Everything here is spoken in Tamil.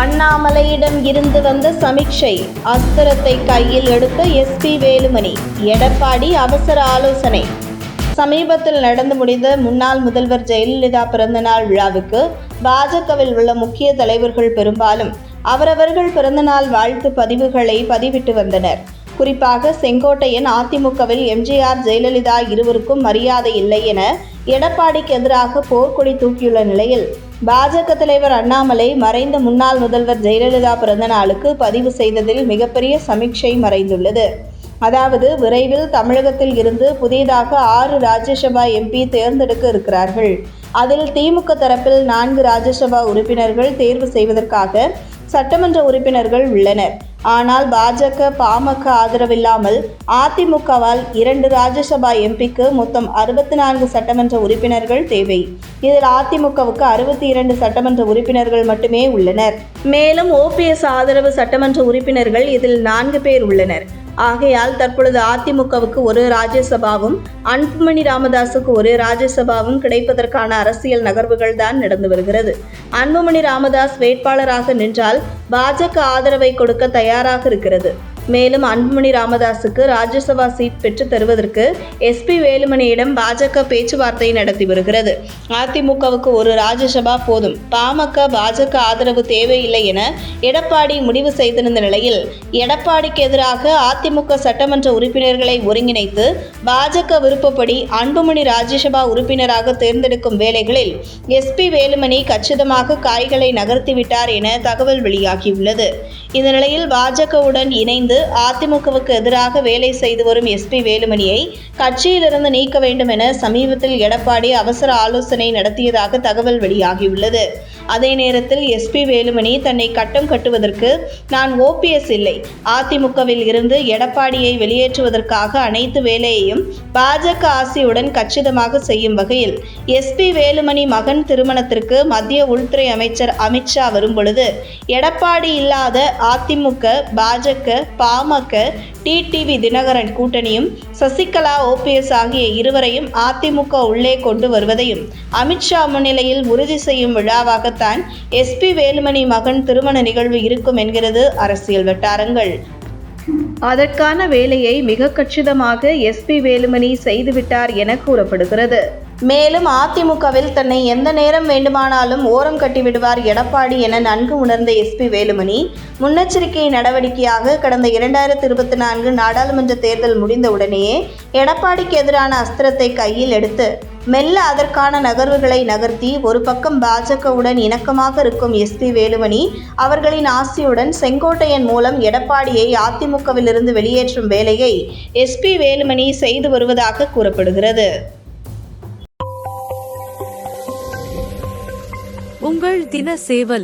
அண்ணாமலையிடம் இருந்து வந்த சமீட்சை அஸ்திரத்தை கையில் எடுத்த எஸ்பி வேலுமணி எடப்பாடி அவசர ஆலோசனை. சமீபத்தில் நடந்து முடிந்த முன்னாள் முதல்வர் ஜெயலலிதா பிறந்தநாள் விழாவுக்கு பாஜகவில் உள்ள முக்கிய தலைவர்கள் பெரும்பாலும் அவரவர்கள் பிறந்தநாள் வாழ்த்து பதிவுகளை பதிவிட்டு வந்தனர். குறிப்பாக செங்கோட்டையன் அதிமுகவில் எம்ஜிஆர் ஜெயலலிதா இருவருக்கும் மரியாதை இல்லை என எடப்பாடிக்கு எதிராக போர்க்கொடி தூக்கியுள்ள நிலையில் பாஜக தலைவர் அண்ணாமலை மறைந்த முன்னாள் முதல்வர் ஜெயலலிதா பிறந்த நாளுக்கு பதிவு செய்ததில் மிகப்பெரிய சமீட்சை மறைந்துள்ளது. அதாவது விரைவில் தமிழகத்தில் இருந்து புதிதாக ஆறு ராஜ்யசபா எம்பி தேர்ந்தெடுக்க இருக்கிறார்கள். அதில் திமுக தரப்பில் நான்கு ராஜ்யசபா உறுப்பினர்கள் தேர்வு செய்வதற்காக சட்டமன்ற உறுப்பினர்கள் உள்ளனர். ஆனால் பாஜக பாமக ஆதரவில்லாமல் அதிமுகவால் இரண்டு ராஜ்யசபா எம்பிக்கு மொத்தம் அறுபத்தி நான்கு சட்டமன்ற உறுப்பினர்கள் தேவை. இதில் அதிமுகவுக்கு அறுபத்தி இரண்டு சட்டமன்ற உறுப்பினர்கள் மட்டுமே உள்ளனர். மேலும் ஓபிஎஸ் ஆதரவு சட்டமன்ற உறுப்பினர்கள் இதில் நான்கு பேர் உள்ளனர். ஆகையால் தற்பொழுது அதிமுகவுக்கு ஒரு ராஜ்யசபாவும் அன்புமணி ராமதாஸுக்கு ஒரு ராஜ்யசபாவும் கிடைப்பதற்கான அரசியல் நகர்வுகள் தான் நடந்து வருகிறது. அன்புமணி ராமதாஸ் வேட்பாளராக நின்றால் பாஜக ஆதரவை கொடுக்க தயாராக இருக்கிறது. மேலும் அன்புமணி ராமதாஸுக்கு ராஜ்யசபா சீட் பெற்று தருவதற்கு எஸ்பி வேலுமணியிடம் பாஜக பேச்சுவார்த்தை நடத்தி வருகிறது. அதிமுகவுக்கு ஒரு ராஜ்யசபா போதும். பாமக பாஜக ஆதரவு தேவையில்லை என எடப்பாடி முடிவு செய்திருந்த நிலையில் எடப்பாடிக்கு எதிராக அதிமுக சட்டமன்ற உறுப்பினர்களை ஒருங்கிணைத்து பாஜக விருப்பப்படி அன்புமணி ராஜ்யசபா உறுப்பினராக தேர்ந்தெடுக்கும் வேலைகளில் எஸ்பி வேலுமணி கச்சிதமாக காய்களை நகர்த்திவிட்டார் என தகவல் வெளியாகியுள்ளது. இந்த நிலையில் பாஜகவுடன் இணைந்து அதிமுகவுக்கு எதிராக வேலை செய்து வரும் எஸ்பி வேலுமணியை கட்சியிலிருந்து நீக்க வேண்டும் என சமீபத்தில் எடப்பாடி அவசர ஆலோசனை நடத்தியதாக தகவல் வெளியாகியுள்ளது. அதே நேரத்தில் எஸ்பி வேலுமணி தன்னை கட்டம் கட்டுவதற்கு நான் ஓபிஎஸ் இல்லை. அதிமுகவில் இருந்து எடப்பாடியை வெளியேற்றுவதற்காக அனைத்து வேலையையும் பாஜக ஆசியுடன் கச்சிதமாக செய்யும் வகையில் எஸ்பி வேலுமணி மகன் திருமணத்திற்கு மத்திய உள்துறை அமைச்சர் அமித்ஷா வரும்பொழுது எடப்பாடி இல்லாத அதிமுக பாஜக பாமக டிடிவி தினகரன் கூட்டணியும் சசிகலா ஓபிஎஸ் ஆகிய இருவரையும் அதிமுக உள்ளே கொண்டு வருவதையும் அமித்ஷா முன்னிலையில் உறுதி செய்யும் விழாவாக விழாவாகத்தான் எஸ்பி வேலுமணி மகன் திருமண நிகழ்வு இருக்கும் என்கிறது அரசியல் வட்டாரங்கள். அதற்கான வேலையை மிக கச்சிதமாக எஸ்பி வேலுமணி செய்துவிட்டார் என கூறப்படுகிறது. மேலும் அதிமுகவில் தன்னை எந்த நேரம் வேண்டுமானாலும் ஓரம் கட்டிவிடுவார் எடப்பாடி என நன்கு உணர்ந்த எஸ்பி வேலுமணி முன்னெச்சரிக்கை நடவடிக்கையாக கடந்த இரண்டாயிரத்தி இருபத்தி நான்கு நாடாளுமன்ற தேர்தல் முடிந்தவுடனேயே எடப்பாடிக்கு எதிரான அஸ்திரத்தை கையில் எடுத்து மெல்ல அதற்கான நகர்வுகளை நகர்த்தி ஒரு பக்கம் பாஜகவுடன் இணக்கமாக இருக்கும் எஸ்பி வேலுமணி அவர்களின் ஆசியுடன் செங்கோட்டையன் மூலம் எடப்பாடியை அதிமுகவிலிருந்து வெளியேற்றும் வேலையை எஸ்பி வேலுமணி செய்து வருவதாக கூறப்படுகிறது. உங்கள் தின சேவல்.